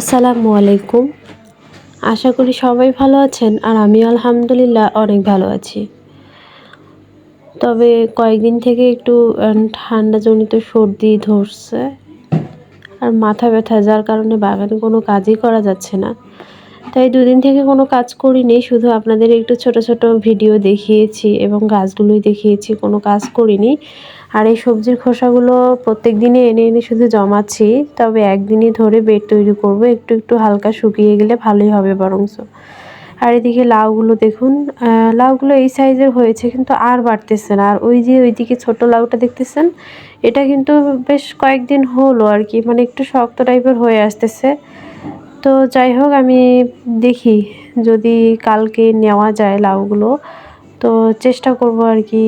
আসসালামু আলাইকুম। আশা করি সবাই ভালো আছেন আর আমি আলহামদুলিল্লাহ অনেক ভালো আছি। তবে কয়েকদিন থেকে একটু ঠান্ডাজনিত সর্দি ধরছে আর মাথা ব্যথা, যার কারণে বাগানে কোনো কাজই করা যাচ্ছে না। তাই দুদিন থেকে কোনো কাজ করিনি, শুধু আপনাদের একটু ছোট ছোট ভিডিও দেখিয়েছি এবং গাছগুলোই দেখিয়েছি, কোনো কাজ করিনি। আর এই সবজির খোসাগুলো প্রত্যেক দিনে এনে এনে শুধু জমাচ্ছি, তবে একদিনই ধরে বেড তৈরি করব, একটু একটু হালকা শুকিয়ে গেলে ভালোই হবে বরংস আর এদিকে লাউগুলো দেখুন লাউগুলো এই সাইজের হয়েছে কিন্তু আর বাড়তেছে না। আর ওই যে ওইদিকে ছোট লাউটা দেখতেছেন, এটা কিন্তু বেশ কয়েকদিন হলো আর কি মানে একটু শক্ত টাইপের হয়ে আসতেছে। তো যাই হোক, আমি দেখি যদি কালকে নেওয়া যায় লাউগুলো, তো চেষ্টা করব আর কি।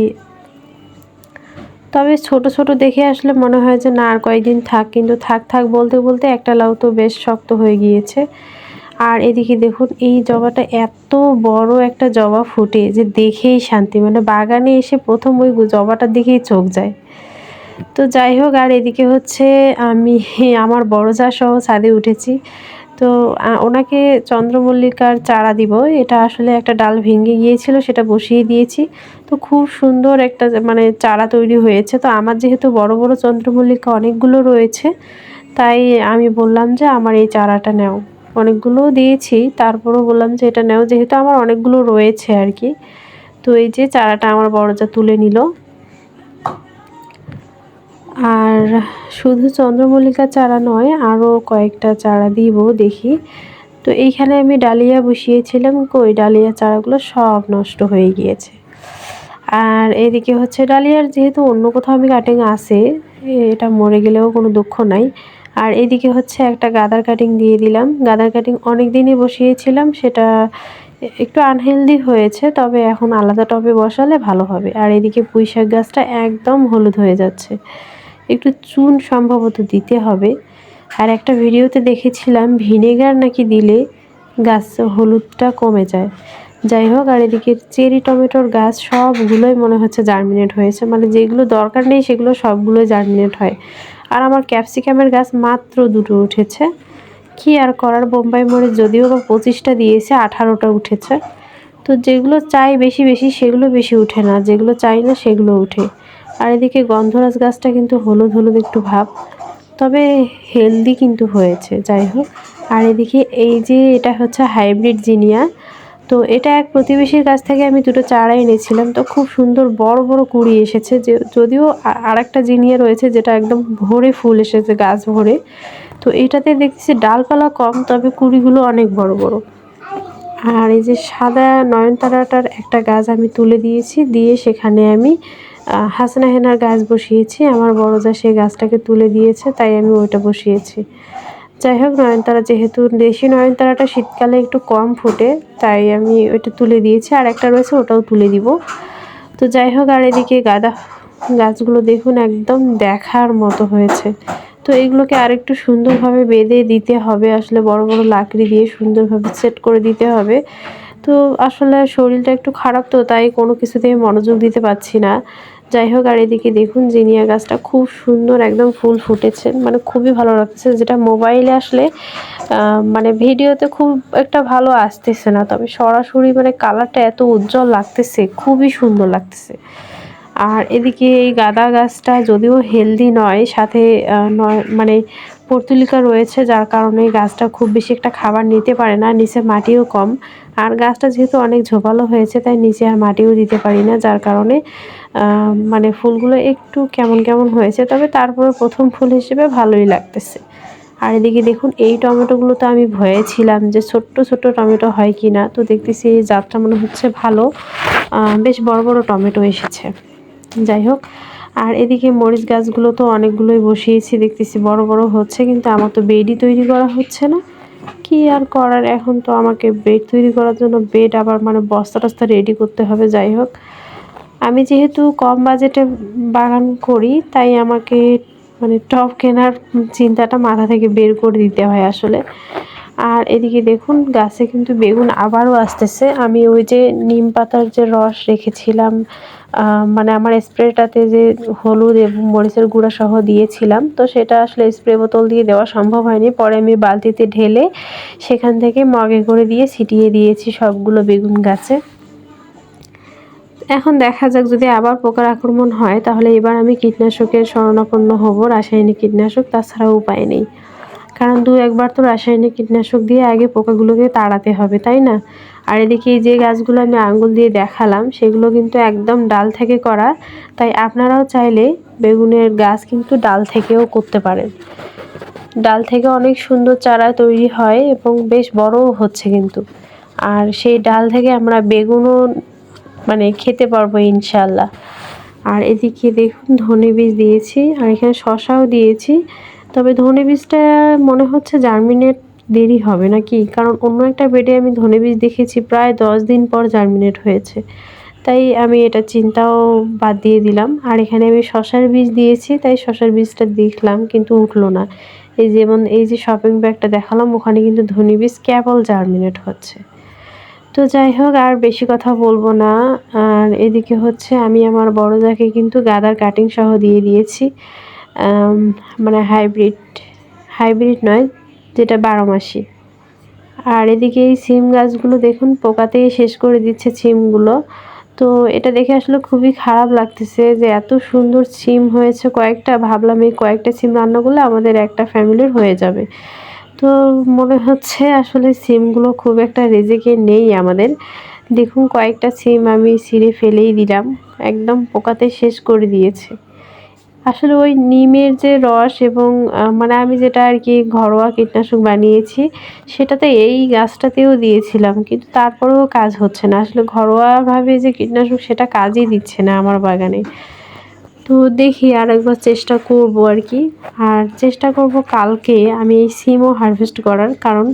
তবে ছোট ছোট দেখে আসলে মনে হয় যে না, আর কয়েকদিন থাক, কিন্তু থাক থাক বলতে বলতে একটা লাউ তো বেশ শক্ত হয়ে গিয়েছে। আর এদিকে দেখুন, এই জবাটা এত বড় একটা জবা ফুটে যে দেখেই শান্তি মানে বাগানে এসে প্রথম ওই জবাটার দিকেই চোখ যায়। তো যাই হোক, আর এদিকে হচ্ছে আমি, আমার বড় যা সহ ছাদে উঠেছি। তো ওনাকে চন্দ্রমল্লিকার চারা দিব। এটা আসলে একটা ডাল ভেঙে গিয়েছিল, সেটা বসিয়ে দিয়েছি। তো খুব সুন্দর একটা মানে চারা তৈরি হয়েছে। তো আমার যেহেতু বড় বড় চন্দ্রমল্লিকা অনেকগুলো রয়েছে, তাই আমি বললাম যে আমার এই চারাটা নেও। অনেকগুলো দিয়েছি, তারপরও বললাম যে এটা নেও, যেহেতু আমার অনেকগুলো রয়েছে আর কি। তো এই যে চারাটা আমার বড় যা তুলে নিল। আর শুধু চন্দ্রমল্লিকা চারা নয় আরও কয়েকটা চারা দিব দেখি। তো এইখানে আমি ডালিয়া বসিয়েছিলাম, কই ডালিয়া চারাগুলো সব নষ্ট হয়ে গিয়েছে। আর এদিকে হচ্ছে ডালিয়ার যেহেতু অন্য কোথাও আমি কাটিং আছে, এটা মরে গেলেও কোনো দুঃখ নাই। আর এদিকে হচ্ছে একটা গাদার কাটিং দিয়ে দিলাম। গাদার কাটিং অনেক দিনই বসিয়েছিলাম, সেটা একটু আনহেলদি হয়েছে, তবে এখন আলাদা টবে বসালে ভালো হবে। আর এদিকে পুঁইশাক গাছটা একদম হলুদ হয়ে যাচ্ছে। একটু চুন সম্ভবত দিতে হবে। আর একটা ভিডিওতে দেখেছিলাম, ভিনেগার নাকি দিলে গাছ হলুদটা কমে যায়। যাই হোক, আর এদিকে চেরি, টমেটোর গাছ সবগুলোই মনে হচ্ছে জার্মিনেট হয়েছে। মানে যেগুলো দরকার নেই, সেগুলো সবগুলোই জার্মিনেট হয়। আর আমার ক্যাপসিকামের গাছ মাত্র দুটো উঠেছে। কি আর করার, বোম্বাই মোড়ে যদিও বা পঁচিশটা দিয়েছে, আঠারোটা উঠেছে। তো যেগুলো চাই বেশি বেশি, সেগুলো বেশি উঠে না। যেগুলো চাই না, সেগুলো উঠে। আর এদিকে গন্ধরাজ গাছটা কিন্তু হলুদ হলুদ একটু ভাব, তবে হেলদি কিন্তু হয়েছে, যাই হোক। আর এদিকে এই যে এটা হচ্ছে হাইব্রিড জিনিয়া, তো এটা এক প্রতিবেশীর কাছ থেকে আমি দুটো চারা এনেছিলাম, তো খুব সুন্দর বড় বড় কুড়ি এসেছে, যে যদিও আর একটা জিনিয়া রয়েছে যেটা একদম ভরে ফুল এসেছে, গাছ ভরে। তো এটাতে দেখছি ডালপালা কম, তবে কুড়িগুলো অনেক বড় বড়। আর এই যে সাদা নয়নতারাটার একটা গাছ আমি তুলে দিয়েছি, দিয়ে সেখানে আমি হাসনা হেনার গাছ বসিয়েছি। আমার বড় যা সেই গাছটাকে তুলে দিয়েছে, তাই আমি ওইটা বসিয়েছি। যাই হোক, নয়নতারা যেহেতু দেশি নয়নতারাটা শীতকালে একটু কম ফুটে, তাই আমি ওইটা তুলে দিয়েছি। আর একটা রয়েছে, ওটাও তুলে দিব। তো যাই হোক, আর এদিকে গাঁদা গাছগুলো দেখুন, একদম দেখার মতো হয়েছে। তো এগুলোকে আরেকটু সুন্দরভাবে বেঁধে দিতে হবে। আসলে বড় বড় লাকড়ি দিয়ে সুন্দরভাবে সেট করে দিতে হবে। তো আসলে শরীরটা একটু খারাপ তো, তাই কোনো কিছুতেই মনোযোগ দিতে পারছি না। যাই হোক, আর এদিকে দেখুন জিনিয়া গাছটা খুব সুন্দর একদম ফুল ফুটেছে। মানে খুবই ভালো লাগছে, যেটা মোবাইলে আসলে মানে ভিডিওতে খুব একটা ভালো আসতেছে না। তবে সরাসরি মানে কালারটা এত উজ্জ্বল লাগতেছে, খুবই সুন্দর লাগতেছে। আর এদিকে এই গাঁদা গাছটা যদিও হেলদি নয়, সাথে নয় মানে পর্তুলিকা রয়েছে, যার কারণে গাছটা খুব বেশি একটা খাবার নিতে পারে না, নিচে মাটিও কম। আর গাছটা যেহেতু অনেক ঝোপালো হয়েছে, তাই নিচে আর মাটিও দিতে পারি না, যার কারণে মানে ফুলগুলো একটু কেমন কেমন হয়েছে, তবে তারপরে প্রথম ফুল হিসেবে ভালোই লাগতেছে। আর এদিকে দেখুন, এই টমেটোগুলো তো আমি ভয়ে ছিলাম যে ছোট্ট ছোট্ট টমেটো হয় কি না তো দেখতেছি এই জাতটা মনে হচ্ছে ভালো। বেশ বড় বড় টমেটো এসেছে। যাই হোক আর এদিকে মরিচ গাছগুলো তো অনেকগুলোই বসিয়েছি, দেখতেছি বড় বড় হচ্ছে, কিন্তু আমার তো বেডই তৈরি করা হচ্ছে না। কি আর করার, এখন তো আমাকে বেড তৈরি করার জন্য বেড আবার মানে বস্তা টস্তা রেডি করতে হবে যাই হোক আমি যেহেতু কম বাজেটে বাগান করি, তাই আমাকে মানে টপ কেনার চিন্তাটা মাথা থেকে বের করে দিতে হয় আসলে। আর এদিকে দেখুন, গাছে কিন্তু বেগুন আবারও আসতেছে। আমি ওই যে নিম পাতার যে রস রেখেছিলাম মানে আমার স্প্রেটাতে যে হলুদ এবং মরিচের গুঁড়া সহ দিয়েছিলাম, তো সেটা আসলে স্প্রে বোতল দিয়ে দেওয়া সম্ভব হয়নি। পরে আমি বালতিতে ঢেলে সেখান থেকে মগে করে দিয়ে ছিটিয়ে দিয়েছি সবগুলো বেগুন গাছে। এখন দেখা যাক যদি আবার পোকার আক্রমণ হয়, তাহলে এবার আমি কীটনাশকের শরণাপন্ন হব, রাসায়নিক কীটনাশক তাছাড়া উপায় নেই। কারণ দু একবার তো রাসায়নিক কীটনাশক দিয়ে আগে পোকাগুলোকে তাড়াতে হবে, তাই না? আর এদিকে যে গাছগুলো আমি আঙ্গুল দিয়ে দেখালাম, সেগুলো কিন্তু একদম ডাল থেকে করা। তাই আপনারাও চাইলে বেগুনের গাছ কিন্তু ডাল থেকেও করতে পারেন। ডাল থেকে অনেক সুন্দর চারা তৈরি হয় এবং বেশ বড়ও হচ্ছে কিন্তু। আর সেই ডাল থেকে আমরা বেগুনও মানে খেতে পারব ইনশাল্লাহ আর এদিকে দেখুন ধনে বীজ দিয়েছি, আর এখানে শশাও দিয়েছি। তবে ধনে বীজটা মনে হচ্ছে জার্মিনেট দেরি হবে নাকি? কারণ অন্য একটা বেডে আমি ধনে বীজ দেখেছি, প্রায় দশ দিন পর জার্মিনেট হয়েছে। তাই আমি এটা চিন্তাও বাদ দিয়ে দিলাম। আর এখানে আমি শশার বীজ দিয়েছি, তাই শশার বীজটা দেখলাম, কিন্তু উঠল না। এই যেমন, এই যে শপিং ব্যাগটা দেখালাম, ওখানে কিন্তু ধনে বীজ কেবল জার্মিনেট হচ্ছে। তো যাই হোক, আর বেশি কথা বলব না। আর এদিকে হচ্ছে, আমি আমার বড় যাকে কিন্তু গাদার কাটিং সহ দিয়ে দিয়েছি। মানে হাইব্রিড হাইব্রিড নয়, যেটা বারো মাসি। আর এদিকে এই সিম গাছগুলো দেখুন, পোকাতেই শেষ করে দিচ্ছে সিমগুলো। তো এটা দেখে আসলে খুবই খারাপ লাগতেছে যে এত সুন্দর সিম হয়েছে। কয়েকটা, ভাবলাম এই কয়েকটা সিম রান্না করলে আমাদের একটা ফ্যামিলির হয়ে যাবে। তো মনে হচ্ছে আসলে সিমগুলো খুব একটা রেজেকে নেই আমাদের। দেখুন কয়েকটা সিম আমি ছিঁড়ে ফেলেই দিলাম। একদম পোকাতে শেষ করে দিয়েছে। আসলে ওই নিমের যে রস এবং মানে আমি যেটা আর কি ঘরোয়া কীটনাশক বানিয়েছি, সেটাতে এই গাছটাতেও দিয়েছিলাম, কিন্তু তারপরেও কাজ হচ্ছে না। আসলে ঘরোয়াভাবে যে কীটনাশক, সেটা কাজই দিচ্ছে না আমার বাগানে। তো দেখি আর একবার চেষ্টা করব আর কি। আর চেষ্টা করব কালকে আমি এই সিমও হারভেস্ট করার, কারণ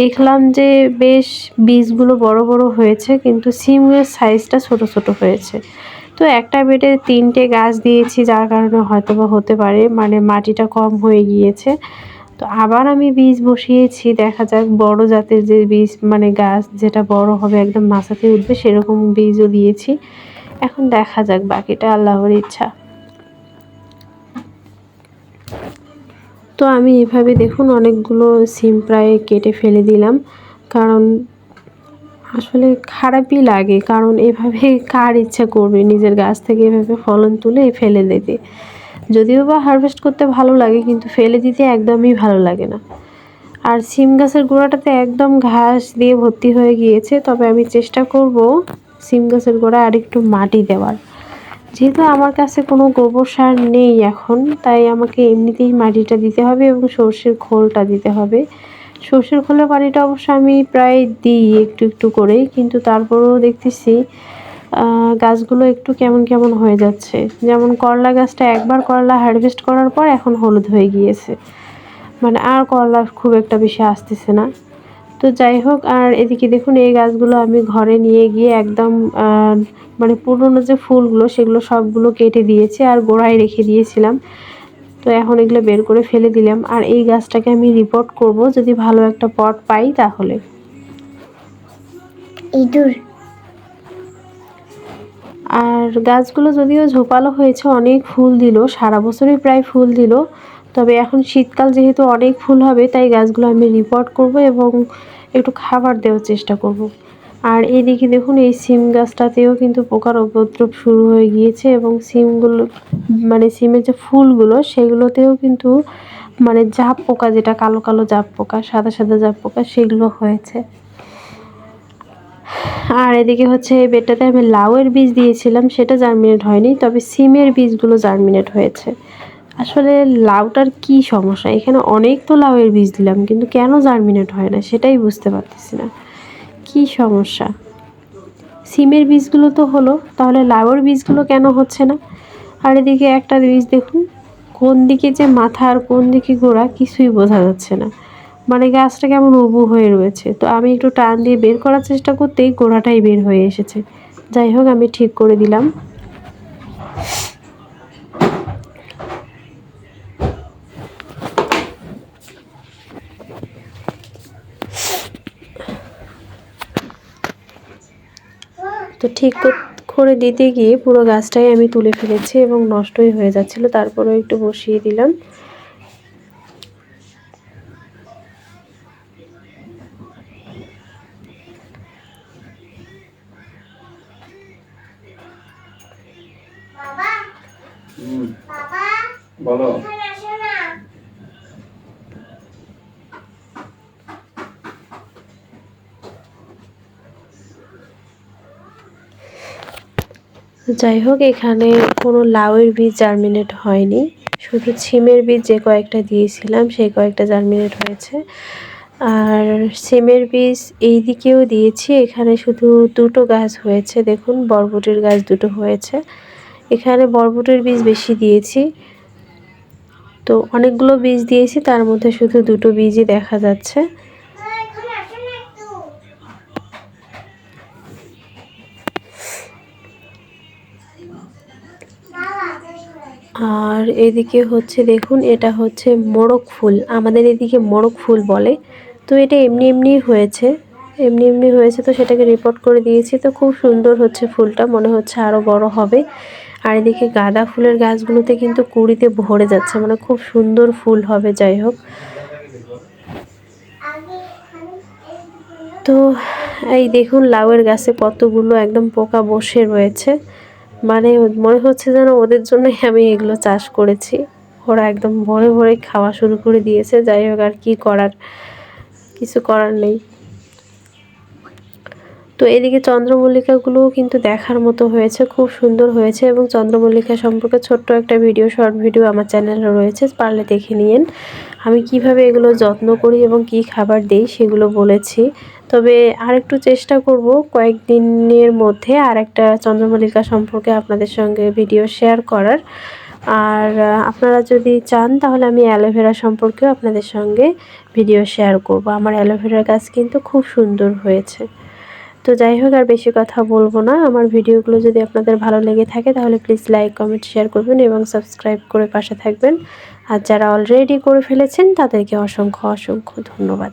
দেখলাম যে বেশ বীজগুলো বড় বড় হয়েছে, কিন্তু সিমের সাইজটা ছোট ছোট হয়েছে। তো একটা বেডে তিনটে গাছ দিয়েছি, যার কারণে হয়তো বা হতে পারে মানে মাটিটা কম হয়ে গিয়েছে। তো আবার আমি বীজ বসিয়েছি, দেখা যাক বড় জাতের যে বীজ মানে গাছ যেটা বড় হবে একদম মাছাতে উঠবে, সেরকম বীজও দিয়েছি। এখন দেখা যাক, বাকিটা আল্লাহর ইচ্ছা। তো আমি এভাবে দেখুন, অনেকগুলো সিম প্রায় কেটে ফেলে দিলাম, কারণ আসলে খারাপই লাগে, কারণ এভাবে কার ইচ্ছা করবে? নিজের গাছ থেকে এভাবে ফলন তুলে ফেলে দিতে। যদিও বা হারভেস্ট করতে ভালো লাগে, কিন্তু ফেলে দিতে একদমই ভালো লাগে না। আর সিম গাছের গোড়াটাতে একদম ঘাস দিয়ে ভর্তি হয়ে গিয়েছে, তবে আমি চেষ্টা করব সিম গাছের গোড়ায় আরেকটু মাটি দেওয়ার। যেহেতু আমার কাছে কোনো গোবর সার নেই এখন, তাই আমাকে এমনিতেই মাটিটা দিতে হবে এবং সর্ষের খোলটা দিতে হবে। সর্ষের খোলা পানিটা অবশ্য আমি প্রায় দিই একটু একটু করেই, কিন্তু তারপরেও দেখতেছি গাছগুলো একটু কেমন কেমন হয়ে যাচ্ছে। যেমন করলা গাছটা একবার করলা হারভেস্ট করার পর এখন হলুদ হয়ে গিয়েছে। মানে আর করলা খুব একটা বেশি আসতেছে না। তো যাই হোক, আর এদিকে দেখুন, এই গাছগুলো আমি ঘরে নিয়ে গিয়ে একদম মানে পুরনো যে ফুলগুলো, সেগুলো সবগুলো কেটে দিয়েছি আর গোড়ায় রেখে দিয়েছিলাম। তো এখন এগুলো বের করে ফেলে দিলাম। আর এই গাছটাকে আমি রিপোর্ট করব যদি ভালো একটা পট পাই তাহলে। ইঁদুর। আর গাছগুলো যদিও ঝোপালো হয়েছে অনেক ফুল দিল সারা বছরই প্রায় ফুল দিল। তবে এখন শীতকাল যেহেতু অনেক ফুল হবে তাই গাছগুলো আমি রিপোর্ট করব এবং একটু খাবার দেওয়ার চেষ্টা করব। আর এদিকে দেখুন, এই সিম গাছটাতেও কিন্তু পোকার উপদ্রব শুরু হয়ে গিয়েছে এবং সিমগুলো মানে সিমের যে ফুলগুলো, সেগুলোতেও কিন্তু মানে জাপ পোকা যেটা কালো কালো জাপ পোকা, সাদা সাদা জাপ পোকা, সেগুলো হয়েছে। আর এদিকে হচ্ছে, এই বেডটাতে আমি লাউয়ের বীজ দিয়েছিলাম, সেটা জার্মিনেট হয়নি, তবে সিমের বীজগুলো জার্মিনেট হয়েছে। আসলে লাউটার কি সমস্যা? এখানে অনেক তো লাউয়ের বীজ দিলাম, কিন্তু কেন জার্মিনেট হয় না, সেটাই বুঝতে পারতেছি না। কি সমস্যা? সিমের বীজগুলো তো হলো, তাহলে লাউয়ের বীজগুলো কেন হচ্ছে না? আর এদিকে একটা বীজ দেখুন, কোন দিকে যে মাথা আর কোন দিকে গোড়া কিছুই বোঝা যাচ্ছে না। মানে গাছটা কেমন উবু হয়ে রয়েছে। তো আমি একটু টান দিয়ে বের করার চেষ্টা করতেই গোড়াটাই বের হয়ে এসেছে। যাই হোক, আমি ঠিক করে দিলাম। ঠিক করে দিতে গিয়ে পুরো গাছটাই আমি তুলে ফেলেছি এবং নষ্টই হয়ে যাচ্ছিল। তারপরেও একটু বসিয়ে দিলাম। বলো। যাই হোক এখানে কোনো লাউয়ের বীজ জার্মিনেট হয়নি। শুধু ছিমের বীজ যে কয়েকটা দিয়েছিলাম, সেই কয়েকটা জার্মিনেট হয়েছে। আর সিমের বীজ এই দিকেও দিয়েছি, এখানে শুধু দুটো গাছ হয়েছে। দেখুন, বরবটির গাছ দুটো হয়েছে। এখানে বরবটির বীজ বেশি দিয়েছি। তো অনেকগুলো বীজ দিয়েছি, তার মধ্যে শুধু দুটো বীজই দেখা যাচ্ছে। আর এদিকে হচ্ছে দেখুন, এটা হচ্ছে মোড়ক ফুল। আমাদের এদিকে মোড়ক ফুল বলে। তো এটা এমনি এমনি হয়েছে। এমনি এমনি হয়েছে তো সেটাকে রিপোর্ট করে দিয়েছি। তো খুব সুন্দর হচ্ছে ফুলটা, মনে হচ্ছে আরও বড় হবে। আর এদিকে গাঁদা ফুলের গাছগুলোতে কিন্তু কুড়িতে ভরে যাচ্ছে। মানে খুব সুন্দর ফুল হবে, যাই হোক। তো এই দেখুন, লাউয়ের গাছে কতগুলো একদম পোকা বসে রয়েছে। মানে মনে হচ্ছে যেন ওদের জন্যই আমি এগুলো চাষ করেছি। ওরা একদম ভরে ভরে খাওয়া শুরু করে দিয়েছে। যাই হোক, আর কী করার? কিছু করার নেই। তো এদিকে চন্দ্রমল্লিকাগুলোও কিন্তু দেখার মতো হয়েছে, খুব সুন্দর হয়েছে এবং চন্দ্রমল্লিকা সম্পর্কে ছোট্ট একটা ভিডিও, শর্ট ভিডিও আমার চ্যানেলে রয়েছে, পারলে দেখে নিন আমি কীভাবে এগুলো যত্ন করি এবং কি খাবার দেই সেগুলো বলেছি। তবে আর একটু চেষ্টা করব কয়েকদিনের মধ্যে আর একটা চন্দ্রমল্লিকা সম্পর্কে আপনাদের সঙ্গে ভিডিও শেয়ার করার। আর আপনারা যদি চান তাহলে আমি অ্যালোভেরা সম্পর্কেও আপনাদের সঙ্গে ভিডিও শেয়ার করব। আমার অ্যালোভেরা গাছ কিন্তু খুব সুন্দর হয়েছে। তো যাই হোক, আর বেশি কথা বলব না। আমার ভিডিওগুলো যদি আপনাদের ভালো লেগে থাকে তাহলে প্লিজ লাইক, কমেন্ট, শেয়ার করবেন এবং সাবস্ক্রাইব করে পাশে থাকবেন। আর যারা অলরেডি করে ফেলেছেন তাদেরকে অসংখ্য অসংখ্য ধন্যবাদ।